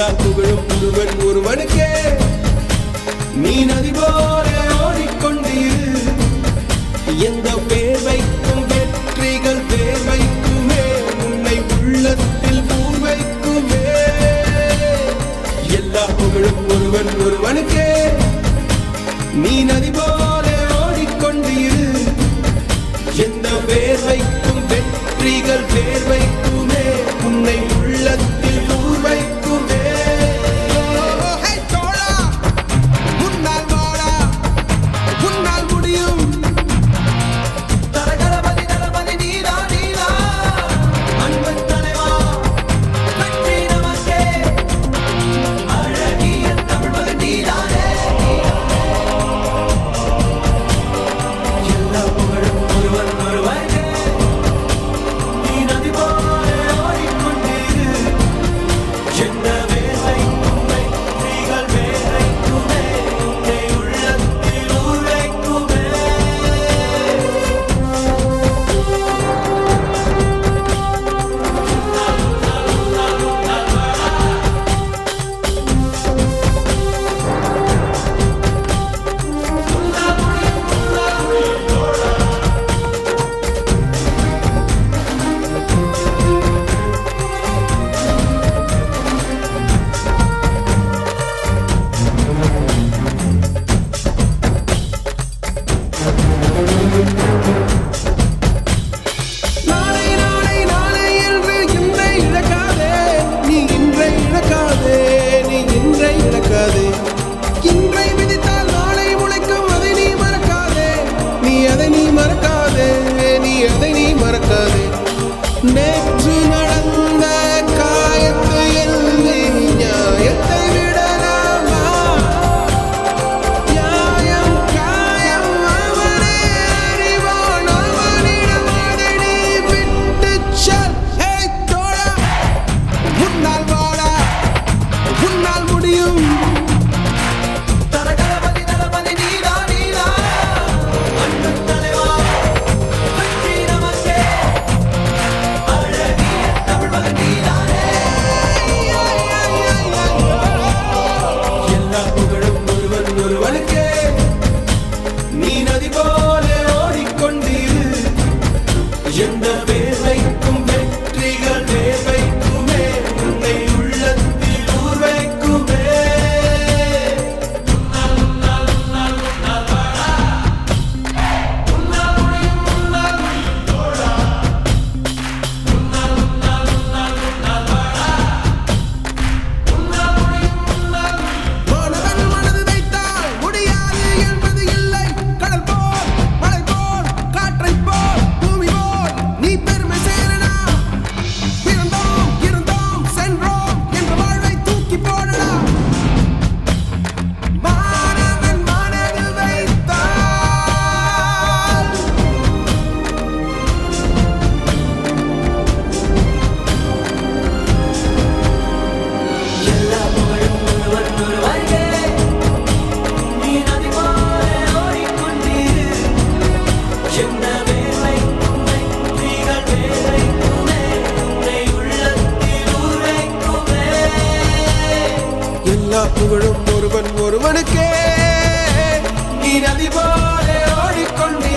புகழ்ந்தால் புகழும் புதுவன் ஒருவனுக்கே. நீ நதி போல ஓடிக்கொண்டு எந்த பேர் வைக்கும் வெற்றிகள் பேர் வைக்குமே உன்னை உள்ளத்தில் பூர் வைக்குமே எல்லா புகழும் ஒருவன் ஒருவனுக்கே. நீ நதி போல வெற்றிகள் பேர் வைக்குமே உன்னை உள்ளத்தில் you புகழும் ஒருவன் ஒருவனுக்கே. நீ நதி போல ஓடிக்கொண்டே